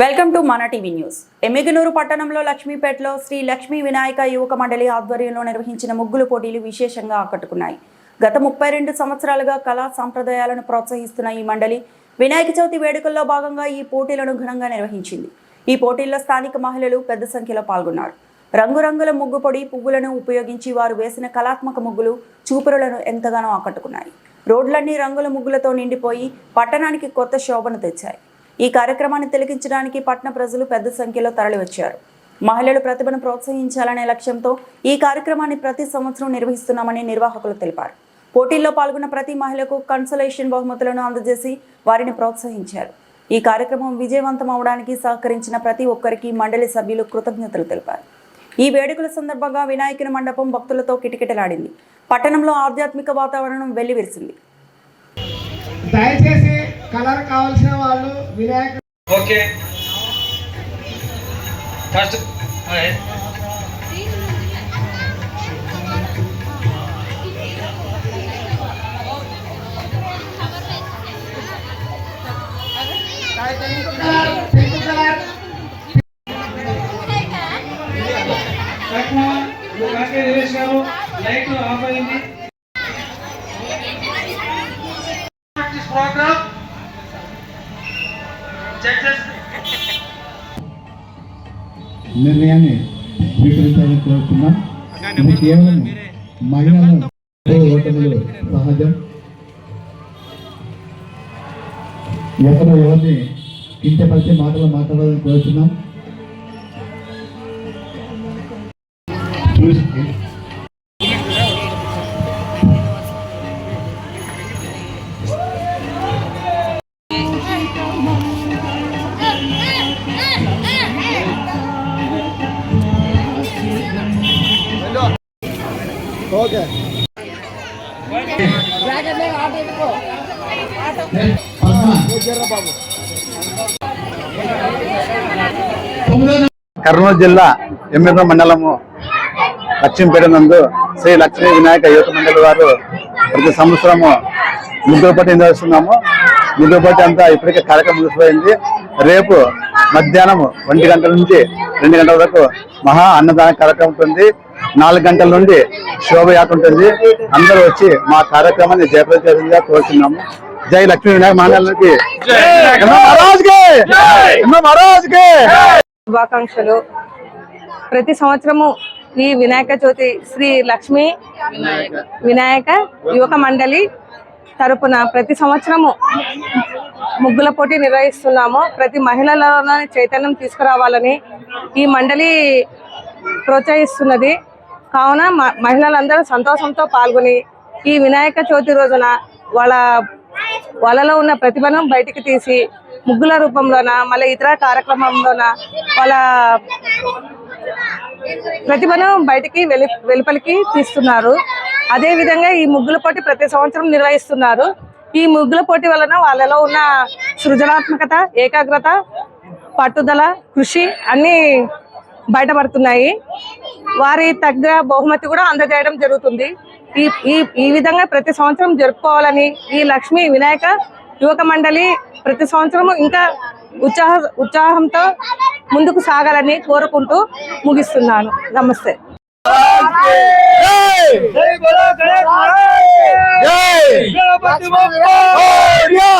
Welcome to మన TV news. Emmiganur పట్టణంలో లక్ష్మీపేటలో శ్రీ లక్ష్మీ వినాయక యువక మండలి ఆధ్వర్యంలో నిర్వహించిన ముగ్గులు పోటీలు విశేషంగా ఆకట్టుకున్నాయి. గత ముప్పై రెండు సంవత్సరాలుగా కళా సాంప్రదాయాలను ప్రోత్సహిస్తున్న ఈ మండలి వినాయక చవితి వేడుకల్లో భాగంగా ఈ పోటీలను ఘనంగా నిర్వహించింది. ఈ పోటీల్లో స్థానిక మహిళలు పెద్ద సంఖ్యలో పాల్గొన్నారు. రంగురంగుల ముగ్గు పొడి పువ్వులను ఉపయోగించి వారు వేసిన కళాత్మక ముగ్గులు చూపురులను ఎంతగానో ఆకట్టుకున్నాయి. రోడ్లన్నీ రంగుల ముగ్గులతో నిండిపోయి పట్టణానికి కొత్త శోభను తెచ్చాయి. ఈ కార్యక్రమాన్ని తిలకించడానికి పట్టణ ప్రజలు పెద్ద సంఖ్యలో తరలివచ్చారు. మహిళలు ప్రతిభను ప్రోత్సహించాలనే లక్ష్యంతో ఈ కార్యక్రమాన్ని ప్రతి సంవత్సరం నిర్వహిస్తున్నామని నిర్వాహకులు తెలిపారు. పోటీల్లో పాల్గొన్న ప్రతి మహిళకు కన్సలేషన్ బహుమతులను అందజేసి వారిని ప్రోత్సహించారు. ఈ కార్యక్రమం విజయవంతం అవడానికి సహకరించిన ప్రతి ఒక్కరికి మండలి సభ్యులు కృతజ్ఞతలు తెలిపారు. ఈ వేడుకల సందర్భంగా వినాయకుని మండపం భక్తులతో కిటకిటలాడింది. పట్టణంలో ఆధ్యాత్మిక వాతావరణం వెల్లివిరిసింది. దయచేసి కలర్ కావాల్సిన వాళ్ళు Vinayaka okay first colour pink colour light off అయింది ప్రోగ్రామ్ జడ్జెస్ నిర్ణయాన్ని స్వీకరించాలని కోరుతున్నాం ఇది కేవలం మహిళల ఓటములు సహజం. ఎవరు ఎవరిని కించపరిచే మాటలు మాట్లాడాలని కోరుతున్నాం ఓకే. కర్నూలు జిల్లా ఎమ్మిగ మండలము లక్ష్మీపేట నందు శ్రీ లక్ష్మీ వినాయక యువత మండలి వారు ప్రతి సంవత్సరము ముగ్గురు నిర్వహిస్తున్నాము. ముగ్గురు అంతా ఇప్పటికే కార్యక్రమం ముగిసిపోయింది. రేపు మధ్యాహ్నం ఒంటి గంటల నుంచి రెండు గంటల వరకు మహా అన్నదాన కార్యక్రమం ఉంటుంది. నాలుగు గంటల నుండి శోభయాత్ర ఉంటుంది. అందరూ వచ్చి మా కార్యక్రమాన్ని జయప్రదేశంగా కోరుతున్నాము జై లక్ష్మీ వినాయక మండలికి మహారాజ్కి. శుభాకాంక్షలు. ప్రతి సంవత్సరము ఈ వినాయక చవితి శ్రీ లక్ష్మి వినాయక యువక మండలి తరపున ప్రతి సంవత్సరము ముగ్గుల పోటీ నిర్వహిస్తున్నాము. ప్రతి మహిళలలో చైతన్యం తీసుకురావాలని ఈ మండలి ప్రోత్సహిస్తున్నది. కావున మ- మహిళలందరూ సంతోషంతో పాల్గొని ఈ వినాయక చవితి రోజున వాళ్ళ వాళ్ళలో ఉన్న ప్రతిభను బయటికి తీసి ముగ్గుల రూపంలోన మళ్ళీ ఇతర కార్యక్రమంలోన వాళ్ళ ప్రతిభను బయటికి వెలి వెలుపలికి తీస్తున్నారు. అదే విధంగా ఈ ముగ్గుల పోటీ ప్రతి సంవత్సరం నిర్వహిస్తున్నారు. ఈ ముగ్గుల పోటీ వలన వాళ్ళలో ఉన్న సృజనాత్మకత ఏకాగ్రత పట్టుదల కృషి అన్నీ బయటపడుతున్నాయి. వారి తగ్గ బహుమతి కూడా అందజేయడం జరుగుతుంది. ఈ ఈ ఈ విధంగా ప్రతి సంవత్సరం జరుపుకోవాలని ఈ లక్ష్మీ వినాయక యువక మండలి ప్రతి సంవత్సరం ఇంకా ఉత్సాహ ఉత్సాహంతో ముందుకు సాగాలని కోరుకుంటూ ముగిస్తున్నాను. నమస్తే. జై